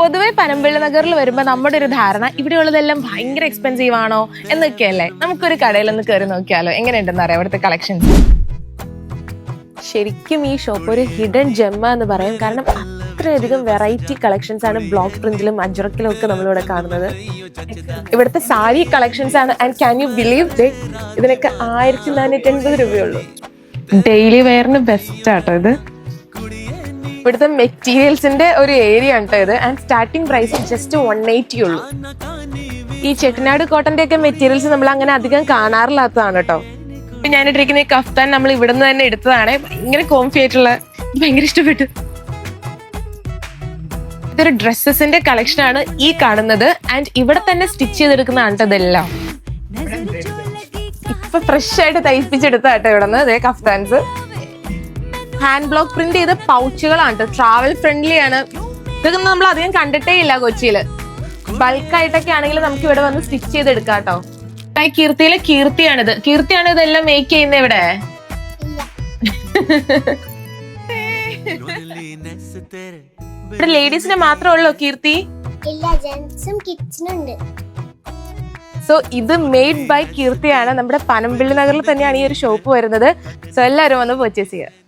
പൊതുവെ പനമ്പിള്ളി നഗറിൽ വരുമ്പോൾ നമ്മുടെ ഒരു ധാരണ ഇവിടെയുള്ളതെല്ലാം ഭയങ്കര എക്സ്പെൻസീവ് ആണോ എന്നൊക്കെയല്ലേ? നമുക്കൊരു കടയിൽ ഒന്ന് കയറി നോക്കിയാലോ. എങ്ങനെയുണ്ടെന്ന് അറിയാം അവിടുത്തെ കളക്ഷൻസ് ശരിക്കും ഈ ഷോപ്പ് ഒരു ഹിഡൻ ജെമ്മ എന്ന് പറയും. കാരണം അത്രയധികം വെറൈറ്റി കളക്ഷൻസ് ആണ് ബ്ലോക്ക് പ്രിന്റിലും അഞ്ചുറക്കിലും ഒക്കെ നമ്മളിവിടെ കാണുന്നത്. ഇവിടുത്തെ സാരി കളക്ഷൻസ് ആണ്. ആൻഡ് ക്യാൻ യു ബിലീവ് ഇതിനൊക്കെ ആയിരത്തി നാനൂറ്റി അൻപത് രൂപയുള്ളൂ ഡെയിലി വെയറിന് ബെസ്റ്റ് ആട്ടോ ഇത്. ഇവിടുത്തെ മെറ്റീരിയൽസിന്റെ ഒരു ഏരിയ ആണ് ഇത്. And starting price just one eighty ഉള്ളൂ. ഈ ചെട്ടിനാട് കോട്ടന്റെ ഒക്കെ മെറ്റീരിയൽസ് നമ്മൾ അങ്ങനെ അധികം കാണാറില്ലാത്തതാണ് കേട്ടോ ഞാനിട്ടിരിക്കുന്ന ഈ കഫ്താൻ നമ്മൾ ഇവിടുന്ന് തന്നെ എടുത്തതാണ്. ഭയങ്കര കോംഫി ആയിട്ടുള്ള ഭയങ്കര ഇഷ്ടപ്പെട്ടു. ഇതൊരു ഡ്രസ്സസിന്റെ കളക്ഷൻ ആണ് ഈ കാണുന്നത്. ആൻഡ് ഇവിടെ തന്നെ സ്റ്റിച്ച് ചെയ്തെടുക്കുന്നതാണ് ഇതെല്ലാം. ഇപ്പൊ ഫ്രഷ് ആയിട്ട് തയ്പ്പിച്ചെടുത്താട്ടോ ഇവിടെ നിന്ന് അതെ കഫ്താൻസ്. ഹാൻഡ് ബ്ലോക്ക് പ്രിന്റ് ചെയ്ത പൗച്ചുകളാണ് ട്രാവൽ ഫ്രണ്ട്ലി ആണ്. ഇതൊക്കെ നമ്മൾ അധികം കണ്ടിട്ടേ ഇല്ല കൊച്ചിയിൽ ബൾക്ക് ആയിട്ടൊക്കെ ആണെങ്കിൽ നമുക്ക് ഇവിടെ വന്ന് സ്റ്റിച്ച് ചെയ്തെടുക്കാം കേട്ടോ. ഈ കീർത്തിയിലെ കീർത്തിയാണിത്. കീർത്തിയാണ് ഇതെല്ലാം മേക്ക് ചെയ്യുന്നത് ഇവിടെ? ഇവിടെ ലേഡീസിന് മാത്രമേ ഉള്ളൂ കീർത്തി? സോ ഇത് മെയ്ഡ് ബൈ കീർത്തിയാണ്. നമ്മുടെ പനമ്പിള്ളി നഗറിൽ തന്നെയാണ് ഈ ഒരു ഷോപ്പ് വരുന്നത്. സോ എല്ലാവരും വന്ന് പർച്ചേസ് ചെയ്യുക.